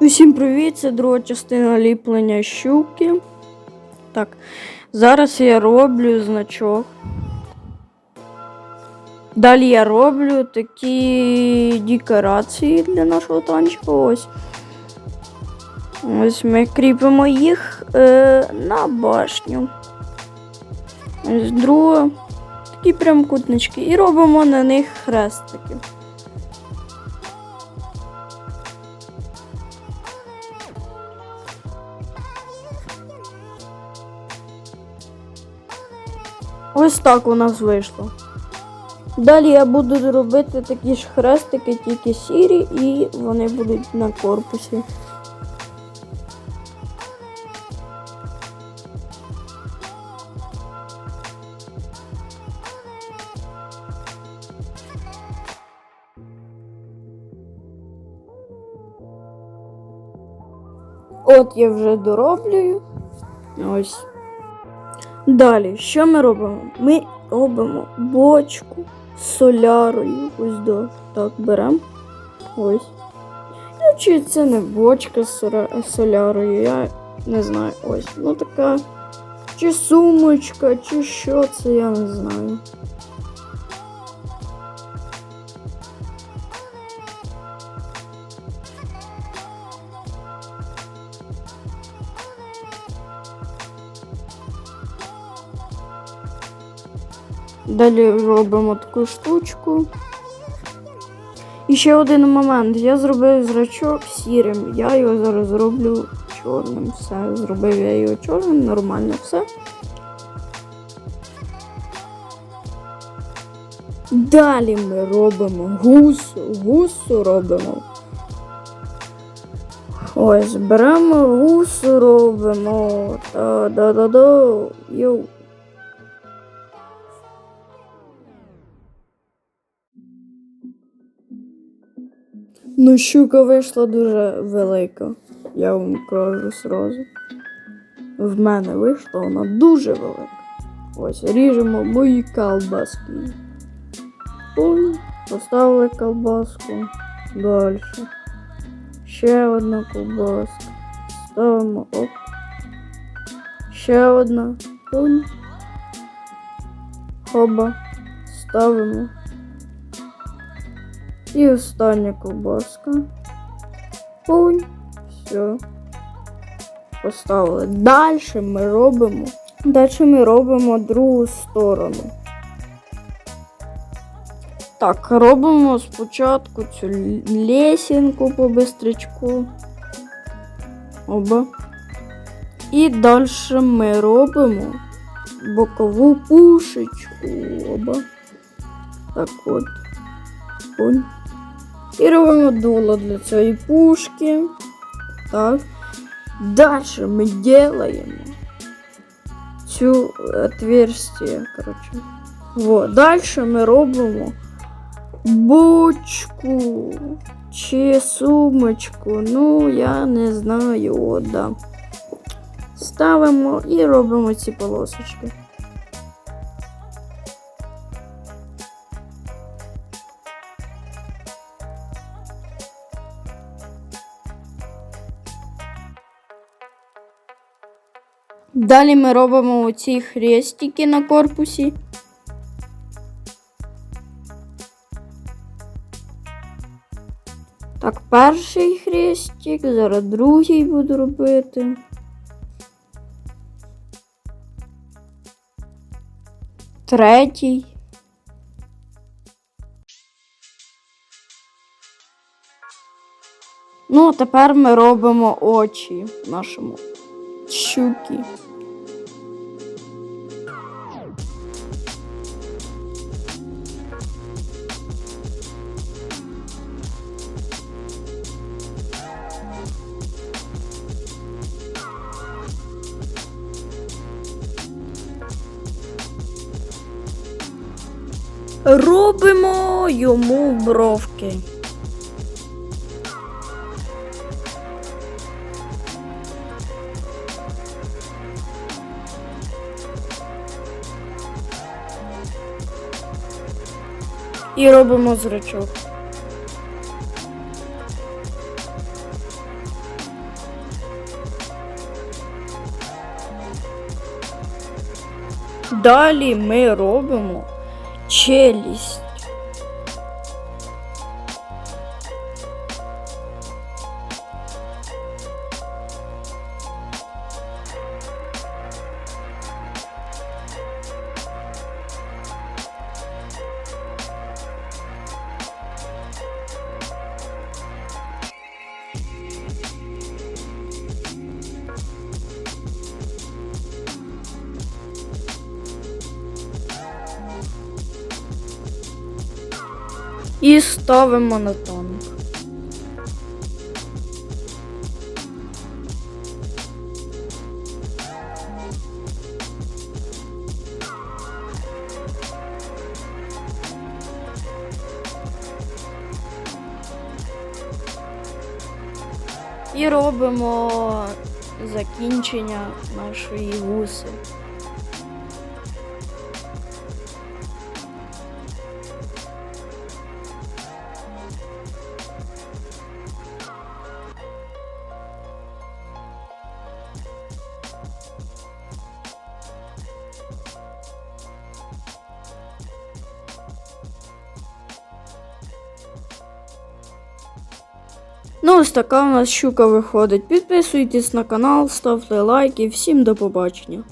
Усім привіт! Це друга частина ліплення щуки. Так, зараз я роблю значок. Далі я роблю такі декорації для нашого танчика. Ось. Ось ми кріпимо їх е, на башню. Ось друга. Такі прямокутнички. І робимо на них хрестики. Ось так у нас вийшло. Далі я буду робити такі ж хрестики, тільки сірі, і вони будуть на корпусі. От я вже дороблюю. Ось. Далі, що ми робимо? Ми робимо бочку з солярою. Ось до. Так, беремо. Ось. Ну, чи це не бочка з солярою, я не знаю. Ось. Ну така. Чи сумочка, чи що це, я не знаю. Далі робимо таку штучку. І ще один момент. Я зробив зрачок сірим. Я його зараз зроблю чорним. Все. Зробив я його чорним, нормально все. Далі ми робимо гусу. Гусу робимо. Ось, беремо гусу, робимо. Та-да-да-да. Йоу. Ну, щука вийшла дуже велика. Я вам кажу сразу. В мене вийшла вона дуже велика. Ось, ріжемо мої колбаски. Ой, поставили колбаску. Далі. Ще одна колбаска. Ставимо оп. Ще одна. Пунь. Хоба. Ставимо. І остання ковбаска. Пунь. Все. Поставили. Далі ми робимо. Далі ми робимо другу сторону. Так, робимо спочатку цю л- лесінку по бистрячку. Оба. І далі ми робимо бокову пушечку. Оба. Так от. Пунь. І робимо дуло для цієї пушки. Так. Далі ми делаємо цю отверстие, короче. Вот. Далі ми робимо бочку чи сумочку. Ну, я не знаю, от, да. Ставимо і робимо ці полосочки. Далі ми робимо оці хрестики на корпусі. Так, перший хрестик, зараз другий буду робити. Третій. Ну, а тепер ми робимо очі нашому щуки. робимо йому бровки. І робимо зрачок. Далі ми робимо eles. І ставимо на танк. І робимо закінчення нашої гуси. Ну, ось така у нас щука виходить. Підписуйтесь на канал, ставте лайки. Всім до побачення.